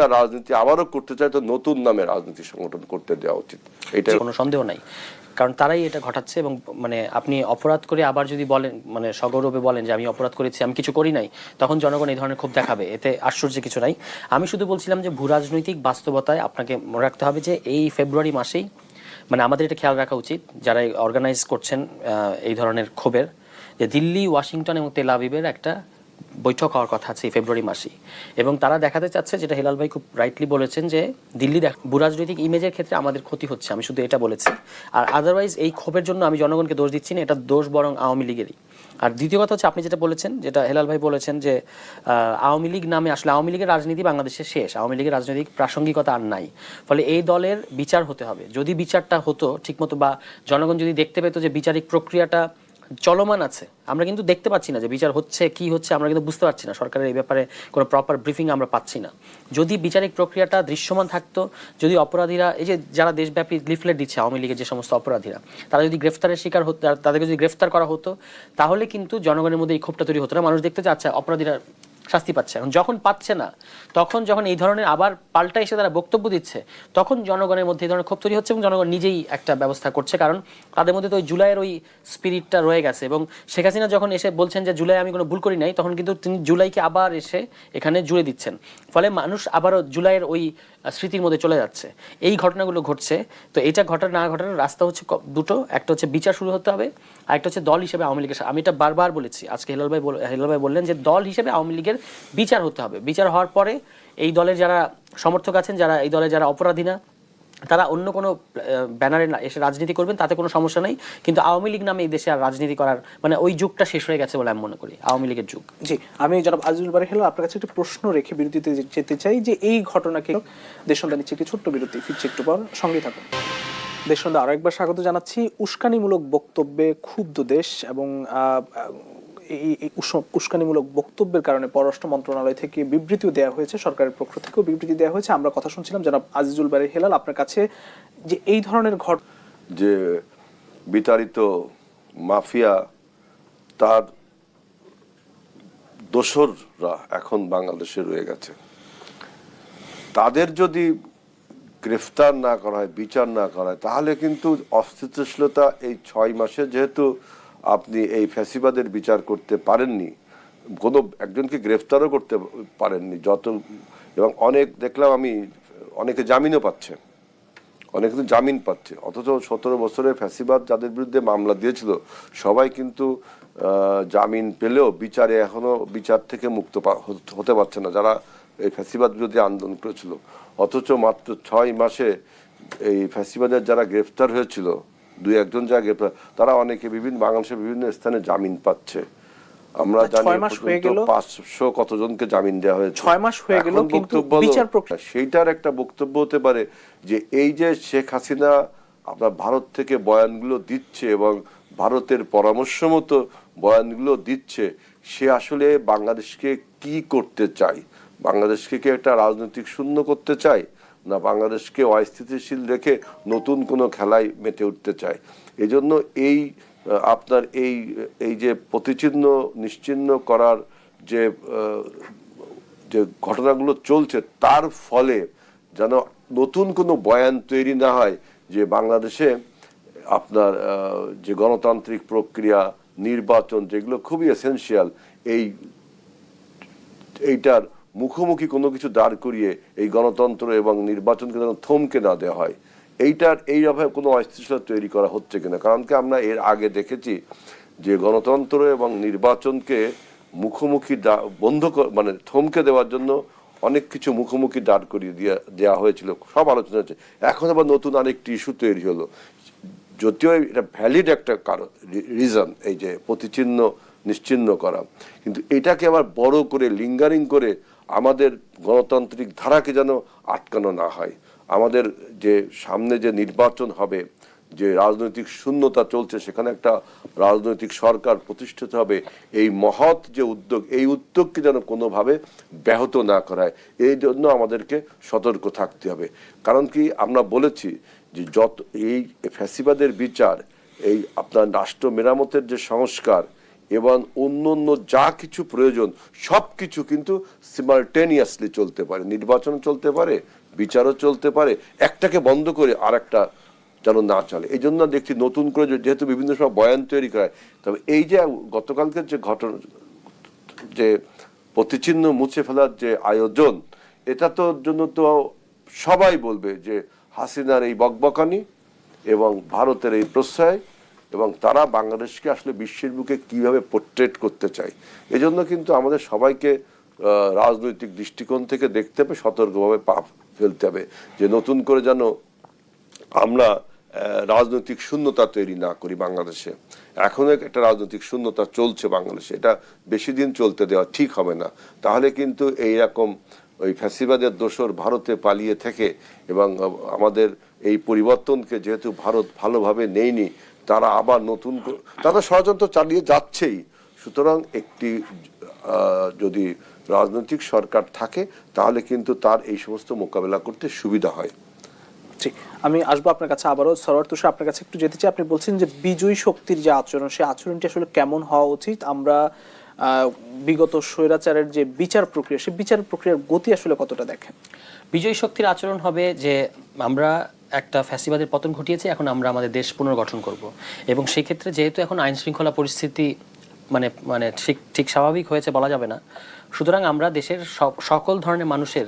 রাজনীতি আবারও করতে চায়, তো নতুন নামে রাজনীতি সংগঠন করতে দেওয়া উচিত। এটা কোনো সন্দেহ নাই। কারণ তারাই এটা ঘটাচ্ছে এবং মানে আপনি অপরাধ করে আবার যদি বলেন মানে সগৌরবে বলেন যে, আমি অপরাধ করেছি, আমি কিছু করি নাই, তখন জনগণ এই ধরনের ক্ষোভ দেখাবে। এতে আশ্চর্য কিছু নাই। আমি শুধু বলছিলাম যে, ভূরাজনৈতিক বাস্তবতায় আপনাকে মনে রাখতে হবে যে, এই ফেব্রুয়ারি মাসেই মানে আমাদের এটা খেয়াল রাখা উচিত, যারা অর্গানাইজ করছেন এই ধরনের ক্ষোভের, যে দিল্লি, ওয়াশিংটন এবং তেল আবিবের একটা বৈঠক হওয়ার কথা আছে ফেব্রুয়ারি মাসে এবং তারা দেখাতে চাচ্ছে, যেটা হেলাল ভাই খুব রাইটলি বলেছেন, যে দিল্লি দেখ- ভূরাজনৈতিক ইমেজের ক্ষেত্রে আমাদের ক্ষতি হচ্ছে, আমি শুধু এটা বলেছি। আর আদারওয়াইজ এই ক্ষোভের জন্য আমি জনগণকে দোষ দিচ্ছি না, এটা দোষ বরং আওয়ামী লীগেরই। আর দ্বিতীয় কথা হচ্ছে, আপনি যেটা বলেছেন, যেটা হেলাল ভাই বলেছেন, যে আওয়ামী লীগ নামে আসলে আওয়ামী লীগের রাজনীতি বাংলাদেশে শেষ, আওয়ামী লীগের রাজনৈতিক প্রাসঙ্গিকতা আর নাই। ফলে এই দলের বিচার হতে হবে। যদি বিচারটা হতো ঠিকমতো বা জনগণ যদি দেখতে পেতো যে বিচারিক প্রক্রিয়াটা চলমান আছে। আমরা কিন্তু দেখতে পাচ্ছি না যে বিচার হচ্ছে, কি হচ্ছে, আমরা কিন্তু বুঝতে পারছি না। সরকারের এই ব্যাপারে কোনো প্রপার ব্রিফিং আমরা পাচ্ছি না। যদি বিচারিক প্রক্রিয়াটা দৃশ্যমান থাকতো, যদি অপরাধীরা, এই যে যারা দেশব্যাপী লিফলেট দিচ্ছে আওয়ামী লীগের যে সমস্ত অপরাধীরা, তারা যদি গ্রেফতারের শিকার হতো, তাদেরকে যদি গ্রেফতার করা হতো, তাহলে কিন্তু জনগণের মধ্যে এই ক্ষোভটা তৈরি হতো না। মানুষ দেখতে চাচ্ছে অপরাধীরা শাস্তি পাচ্ছে। এখন যখন পাচ্ছে না, তখন যখন এই ধরনের আবার পাল্টা এসে তারা বক্তব্য দিচ্ছে, তখন জনগণের মধ্যে এই ধরনের ক্ষোভ তৈরি হচ্ছে এবং জনগণ নিজেই একটা ব্যবস্থা করছে। কারণ তাদের মধ্যে তো ওই জুলাইয়ের ওই স্পিরিটটা রয়ে গেছে এবং শেখ হাসিনা যখন এসে বলছেন যে, জুলাই আমি কোনো ভুল করি নাই, তখন কিন্তু তিনি জুলাইকে আবার এসে এখানে জুড়ে দিচ্ছেন। ফলে মানুষ আবারও জুলাইয়ের ওই স্মৃতির মধ্যে চলে যাচ্ছে। এই ঘটনাগুলো ঘটছে। তো এটা ঘটা না ঘটার রাস্তা হচ্ছে দুটো। একটা হচ্ছে বিচার শুরু হতে হবে আর একটা হচ্ছে দল হিসেবে আওয়ামী লীগের আমি এটা বারবার বলেছি। আজকে হেলাল ভাই হেলাল ভাই বললেন যে, দল হিসেবে আওয়ামী লীগের বিচার হতে হবে। বিচার হওয়ার পরে এই দলের যারা সমর্থক আছেন, যারা এই দলের যারা অপরাধী না, তারা অন্য কোনো ব্যানারে এসে রাজনীতি করবেন, তাতে কোনো সমস্যা নেই। কিন্তু আওয়ামী লীগ নামে এই দেশে আর রাজনীতি করার মানে ওই যুগটা শেষ হয়ে গেছে বলে আমি মনে করি, আওয়ামী লীগের যুগ। জি, আমি জনাব আজিজুল বারি হেলো আপনার কাছে একটা প্রশ্ন রেখে বিরতিতে যেতে চাই যে এই ঘটনাকে দেশন্দা নিচ্ছে একটি ছোট্ট বিরতি, ফিরছে একটু পর, সঙ্গে থাকুন। দেশন্দা আরও একবার স্বাগত জানাচ্ছি। উস্কানিমূলক বক্তব্যে ক্ষুব্ধ দেশ এবং এই এই উস- উস্কানিমূলক বক্তব্যের কারণে পররাষ্ট্র মন্ত্রণালয় থেকে বিবৃতিও দেওয়া হয়েছে, সরকারের পক্ষ থেকেও বিবৃতি দেওয়া হয়েছে। আমরা কথা শুনছিলাম জনাব আজিজুল বারি হেলাল আপনার কাছে যে এই ধরনের ঘট যে বিতাড়িত মাফিয়া, তার দোসররা এখন বাংলাদেশে রয়ে গেছে। তাদের যদি গ্রেফতার না করা হয়, বিচার না করা হয়, তাহলে কিন্তু অস্থিতিশীলতা এই ছয় মাসে যেহেতু আপনি এই ফ্যাসিবাদের বিচার করতে পারেননি, কোনো একজনকে গ্রেফতারও করতে পারেননি, যত, এবং অনেক দেখলাম আমি, অনেকে জামিনও পাচ্ছে, অনেক কিন্তু জামিন পাচ্ছে, অথচ সতেরো বছরের ফ্যাসিবাদ যাদের বিরুদ্ধে মামলা দিয়েছিল, সবাই কিন্তু জামিন পেলেও বিচারে এখনও বিচার থেকে মুক্ত হতে- পারছে না, যারা এই ফ্যাসিবাদ বিরোধী আন্দোলন করেছিল, অথচ মাত্র ছয় মাসে এই ফ্যাসিবাদের যারা গ্রেফতার হয়েছিল দুই একজন গ্রেফতার তারা অনেকে বিভিন্ন বাংলাদেশের বিভিন্ন স্থানে জামিন পাচ্ছে। আমরা আর জানি। পাঁচশো কতজনকে জামিন দেওয়া হয়েছে। ছয় মাস হয়ে গেল, কিন্তু বিচার প্রক্রিয়া- সেইটার একটা বক্তব্য হতে পারে যে এই যে শেখ হাসিনা আপনার ভারত থেকে বয়ানগুলো দিচ্ছে এবং ভারতের পরামর্শ মতো বয়ানগুলো দিচ্ছে সে আসলে বাংলাদেশকে কি করতে চায়? বাংলাদেশকে কি একটা রাজনৈতিক শূন্য করতে চায়? না, বাংলাদেশকে অস্থিতিশীল রেখে নতুন কোনো খেলায় মেতে উঠতে চায়। এজন্য এই আপনার এই এই যে প্রতিচিহ্ন নিশ্চিহ্ন করার যে যে ঘটনাগুলো চলছে, তার ফলে যেন নতুন কোনো বয়ান তৈরি না হয় যে বাংলাদেশে আপনার যে গণতান্ত্রিক প্রক্রিয়া, নির্বাচন, যেগুলো খুবই এসেনশিয়াল এই, এইটার মুখোমুখি কোনো কিছু দাঁড় করিয়ে এই গণতন্ত্র এবং নির্বাচনকে যেন থমকে না দেওয়া হয়, এইটার এইভাবে কোনো অস্থিতিশীলতা তৈরি করা হচ্ছে কিনা? কারণ কি আমরা এর আগে দেখেছি যে গণতন্ত্র এবং নির্বাচনকে মুখোমুখি বন্ধ মানে থমকে দেওয়ার জন্য অনেক কিছু মুখোমুখি দাঁড় করিয়ে দেওয়া হয়েছিল, সব আলোচনা হচ্ছে। এখন আবার নতুন আরেকটি ইস্যু তৈরি হলো। যদিও এটা ভ্যালিড একটা কারণ রিজন এই যে প্রতিচিহ্ন নিশ্চিহ্ন করা। কিন্তু এটাকে আবার বড় করে লিঙ্গারিং করে আমাদের গণতান্ত্রিক ধারাকে যেন আটকানো না হয়। আমাদের যে সামনে যে নির্বাচন হবে, যে রাজনৈতিক শূন্যতা চলছে, সেখানে একটা রাজনৈতিক সরকার প্রতিষ্ঠিত হবে, এই মহৎ যে উদ্যোগ, এই উদ্যোগকে যেন কোনোভাবে ব্যাহত না করায়, এই জন্য আমাদেরকে সতর্ক থাকতে হবে। কারণ কি, আমরা বলেছি যে যত এই ফ্যাসিবাদের বিচার, এই আপনার রাষ্ট্র মেরামতের যে সংস্কার এবং অন্য অন্য যা কিছু প্রয়োজন সব কিছু কিন্তু সিমালটেনিয়াসলি চলতে পারে। নির্বাচন চলতে পারে, বিচারও চলতে পারে, একটাকে বন্ধ করে আর একটা যেন না চলে। এই জন্য দেখছি নতুন করে যেহেতু বিভিন্ন সময় বয়ান তৈরি করে তবে এই যে গতকালকের যে ঘটনা, যে প্রতিচিহ্ন মুছে ফেলার যে আয়োজন, এটা তো জন্য তো সবাই বলবে যে হাসিনার এই বকবকানি এবং ভারতের এই প্রশ্রয় এবং তারা বাংলাদেশকে আসলে বিশ্বের বুকে কীভাবে পোর্ট্রেট করতে চায়। এজন্য কিন্তু আমাদের সবাইকে রাজনৈতিক দৃষ্টিকোণ থেকে দেখতে হবে, সতর্কভাবে পা ফেলতে হবে যে নতুন করে যেন আমরা রাজনৈতিক শূন্যতা তৈরি না করি বাংলাদেশে। এখনও একটা রাজনৈতিক শূন্যতা চলছে বাংলাদেশে, এটা বেশি দিন চলতে দেওয়া ঠিক হবে না। তাহলে কিন্তু এই রকম ওই ফ্যাসিবাদের দোসর ভারতে পালিয়ে থেকে এবং আমাদের এই পরিবর্তনকে যেহেতু ভারত ভালোভাবে নেয়নি তারা আবার নতুন করে- তারা ষড়যন্ত্র চালিয়ে যাচ্ছেই। সুতরাং একটি যদি রাজনৈতিক সরকার থাকে তাহলে কিন্তু তার এই সমস্ত মোকাবেলা করতে সুবিধা হয়। জি আমি আসব আপনার কাছে আবারও। সরোয়ার তুষার আপনার কাছে একটু যেতে চাই। আপনি বলছেন যে বিজয়ী শক্তির যে আচরণ সেই আচরণটি আসলে কেমন হওয়া উচিত? আমরা বিগত স্বৈরাচারের যে বিচার প্রক্রিয়া সেই বিচার প্রক্রিয়ার গতি আসলে কতটা দেখেন? বিজয়ী শক্তির আচরণ হবে যে আমরা একটা ফ্যাসিবাদের পতন ঘটিয়েছে, এখন আমরা আমাদের দেশ পুনর্গঠন করব। এবং সেই ক্ষেত্রে যেহেতু এখন আইন শৃঙ্খলা পরিস্থিতি মানে মানে ঠিক ঠিক স্বাভাবিক হয়েছে বলা যাবে না, সুতরাং আমরা দেশের সকল ধরনের মানুষের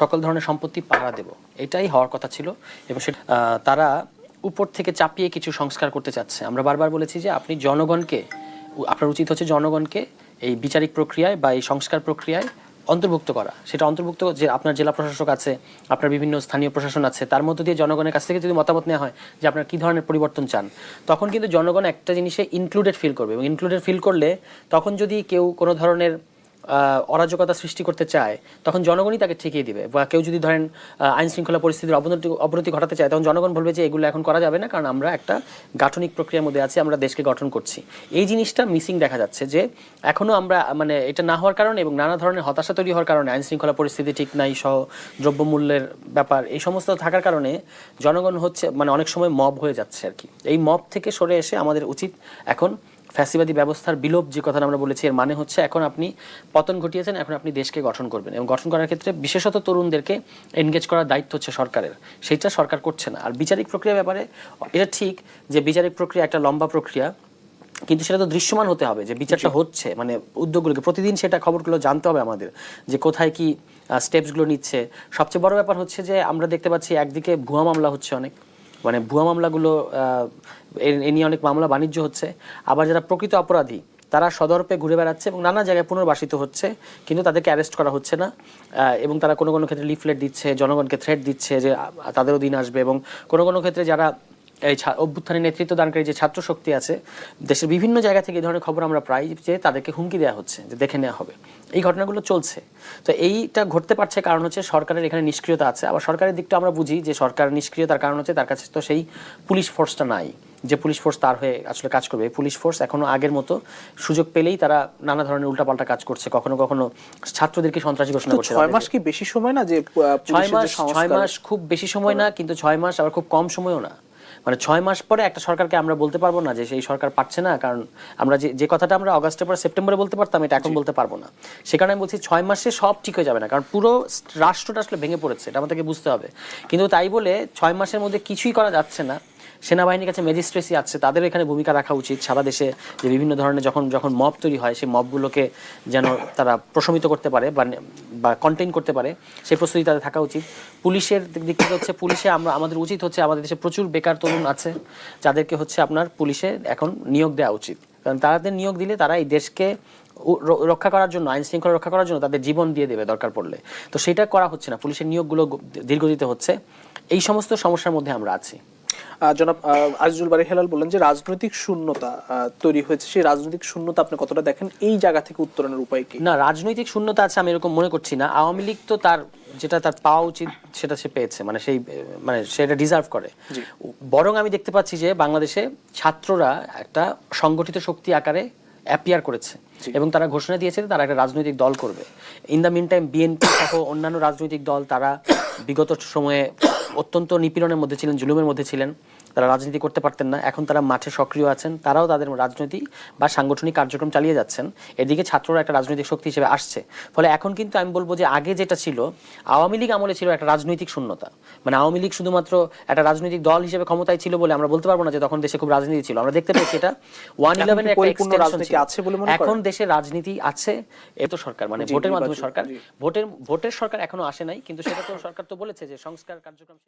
সকল ধরনের সম্পত্তি পাহারা দেব। এটাই হওয়ার কথা ছিল এবং সেটা তারা উপর থেকে চাপিয়ে কিছু সংস্কার করতে চাচ্ছে। আমরা বারবার বলেছি যে আপনি জনগণকে, আপনার উচিত হচ্ছে জনগণকে এই বিচারিক প্রক্রিয়ায় বা এই সংস্কার প্রক্রিয়ায় অন্তর্ভুক্ত করা। সেটা অন্তর্ভুক্ত যে আপনার জেলা প্রশাসক আছে, আপনার বিভিন্ন স্থানীয় প্রশাসন আছে, তার মধ্য দিয়ে জনগণের কাছ থেকে যদি মতামত নেওয়া হয় যে আপনার কী ধরনের পরিবর্তন চান, তখন কিন্তু জনগণ একটা জিনিসে ইনক্লুডেড ফিল করবে এবং ইনক্লুডেড ফিল করলে তখন যদি কেউ কোনো ধরনের অরাজকতা সৃষ্টি করতে চায়, তখন জনগণই তাকে ঠেকিয়ে দিবে। বা কেউ যদি ধরেন আইন শৃঙ্খলা পরিস্থিতির অবনতি অবনতি ঘটাতে চায়, তখন জনগণ বলবে যে এগুলো এখন করা যাবে না, কারণ আমরা একটা গাঠনিক প্রক্রিয়ার মধ্যে আছি, আমরা দেশকে গঠন করছি। এই জিনিসটা মিসিং দেখা যাচ্ছে যে এখনও আমরা মানে এটা না হওয়ার কারণে এবং নানা ধরনের হতাশা তৈরি হওয়ার কারণে, আইন শৃঙ্খলা পরিস্থিতি ঠিক নাই, সহ দ্রব্যমূল্যের ব্যাপার, এই সমস্ত থাকার কারণে জনগণ হচ্ছে মানে অনেক সময় মব হয়ে যাচ্ছে আর কি। এই মব থেকে সরে এসে আমাদের উচিত এখন ফ্যাসিবাদী ব্যবস্থার বিলোপ যে কথাটা আমরা বলেছি এর মানে হচ্ছে এখন আপনি পতন ঘটিয়েছেন এখন আপনি দেশকে গঠন করবেন এবং গঠন করার ক্ষেত্রে বিশেষত তরুণদেরকে এনগেজ করার দায়িত্ব হচ্ছে সরকারের। সেইটা সরকার করছে না। আর বিচারিক প্রক্রিয়া ব্যাপারে এটা ঠিক যে বিচারিক প্রক্রিয়া একটা লম্বা প্রক্রিয়া কিন্তু সেটা তো দৃশ্যমান হতে হবে যে বিচারটা হচ্ছে মানে উদ্যোগগুলোকে। প্রতিদিন সেটা খবরগুলো জানতে হবে আমাদের যে কোথায় কি স্টেপসগুলো নিচ্ছে। সবচেয়ে বড় ব্যাপার হচ্ছে যে আমরা দেখতে পাচ্ছি একদিকে ভুয়া মামলা হচ্ছে অনেক। মানে ভুয়া মামলাগুলো এ- নিয়ে অনেক মামলা বাণিজ্য হচ্ছে। আবার যারা প্রকৃত অপরাধী, তারা সদর্পে ঘুরে বেড়াচ্ছে এবং নানা জায়গায় পুনর্বাসিত হচ্ছে, কিন্তু তাদেরকে অ্যারেস্ট করা হচ্ছে না। এবং তারা কোনো কোনো ক্ষেত্রে লিফলেট দিচ্ছে, জনগণকে থ্রেট দিচ্ছে যে তাদেরও দিন আসবে এবং কোনো কোনো ক্ষেত্রে যারা এই অভ্যুত্থানে নেতৃত্ব দানকারী যে ছাত্র শক্তি আছে দেশের বিভিন্ন জায়গা থেকে এই ধরনের খবর আমরা প্রায় যে তাদেরকে হুমকি দেওয়া হচ্ছে যে দেখে নেওয়া হবে। এই ঘটনাগুলো চলছে। তো এইটা ঘটতে পারছে কারণ হচ্ছে সরকারের এখানে নিষ্ক্রিয়তা আছে। আবার সরকারের দিকটা আমরা বুঝি যে সরকার নিষ্ক্রিয়তার কারণ হচ্ছে তার কাছে তো সেই পুলিশ ফোর্সটা নাই। যে পুলিশ ফোর্স তার হয়ে আসলে কাজ করবে। পুলিশ ফোর্স এখনও আগের মতো সুযোগ পেলেই তারা নানা ধরনের উল্টাপাল্টা কাজ করছে। কখনো কখনো ছাত্রদেরকে সন্ত্রাসী ঘোষণা করছে ছয় মাস কি বেশি সময় না যে ছয় মাস ছয় মাস খুব বেশি সময় না কিন্তু ছয় মাস আবার খুব কম সময়ও না। মানে ছয় মাস পরে একটা সরকারকে আমরা বলতে পারব না যে সেই সরকার পাচ্ছে না কারণ আমরা যে যে কথাটা আমরা অগাস্টের পরে সেপ্টেম্বরে বলতে পারতাম এটা এখন বলতে পারব না। সে কারণে আমি বলছি ছয় মাসে সব ঠিক হয়ে যাবে না কারণ পুরো রাষ্ট্রটা আসলে ভেঙে পড়েছে এটা আমাদেরকে বুঝতে হবে। কিন্তু তাই বলে ছয় মাসের মধ্যে কিছুই করা যাচ্ছে না। সেনাবাহিনীর কাছে ম্যাজিস্ট্রেসি আছে, তাদের এখানে ভূমিকা রাখা উচিত সারা দেশে যে বিভিন্ন ধরনের যখন যখন মব তৈরি হয়, সেই মবগুলোকে যেন তারা প্রশমিত করতে পারে বা কন্টেইন করতে পারে, সেই প্রস্তুতি তাদের থাকা উচিত। পুলিশের দিক থেকে হচ্ছে পুলিশে আমরা, আমাদের উচিত হচ্ছে আমাদের দেশে প্রচুর বেকার তরুণ আছে, যাদেরকে হচ্ছে আপনার পুলিশে এখন নিয়োগ দেওয়া উচিত। কারণ তাদের নিয়োগ দিলে তারা এই দেশকে রক্ষা করার জন্য, আইন শৃঙ্খলা রক্ষা করার জন্য তাদের জীবন দিয়ে দেবে দরকার পড়লে। তো সেটা করা হচ্ছে না, পুলিশের নিয়োগগুলো দীর্ঘদিতে হচ্ছে। এই সমস্ত সমস্যার মধ্যে আমরা আছি। জনাব আজিজুল বারি হেলাল বললেন যে রাজনৈতিক শূন্যতা তৈরি হয়েছে। সেই রাজনৈতিক শূন্যতা আপনি কতটা দেখেন? এই জায়গা থেকে উত্তরণের উপায় কি? না রাজনৈতিক শূন্যতা আছে আমি এরকম মনে করছি না। আওয়ামী লীগ তো তার যেটা তার পাওয়া উচিত সেটা সে পেয়েছে মানে সেই মানে সেটা ডিজার্ভ করে। বরং আমি দেখতে পাচ্ছি যে বাংলাদেশে ছাত্ররা একটা সংগঠিত শক্তি আকারে অ্যাপিয়ার করেছে এবং তারা ঘোষণা দিয়েছে তারা একটা রাজনৈতিক দল করবে। In the mean time BNP সহ অন্যান্য রাজনৈতিক দল তারা বিগত সময়ে অত্যন্ত নিপীড়নের মধ্যে ছিলেন জুলুমের মধ্যে ছিলেন। তারা রাজনীতি করতে পারতেন না। এখন তারা মাঠে সক্রিয় আছেন। তারাও তাদের রাজনৈতিক বা সাংগঠনিক কার্যক্রম চালিয়ে যাচ্ছেন। এদিকে ছাত্ররা একটা রাজনৈতিক শক্তি হিসেবে আসছে। ফলে এখন কিন্তু আমি বলব যে আগে যেটা ছিল আওয়ামী লীগ আমলে ছিল একটা রাজনৈতিক শূন্যতা। মানে আওয়ামী লীগ শুধুমাত্র একটা রাজনৈতিক দল হিসেবে ক্ষমতায় ছিল বলে আমরা বলতে পারব না যে তখন দেশে খুব রাজনীতি ছিল। আমরা দেখতে পেয়েছি এটা। ওয়ান রাজনীতি আছে বলে এখন দেশে রাজনীতি আছে। এ তো সরকার মানে ভোটের মাধ্যমে সরকার। ভোটের ভোটের সরকার এখনও আসে নাই কিন্তু সেটা তো সরকার তো বলেছে যে সংস্কার কার্যক্রম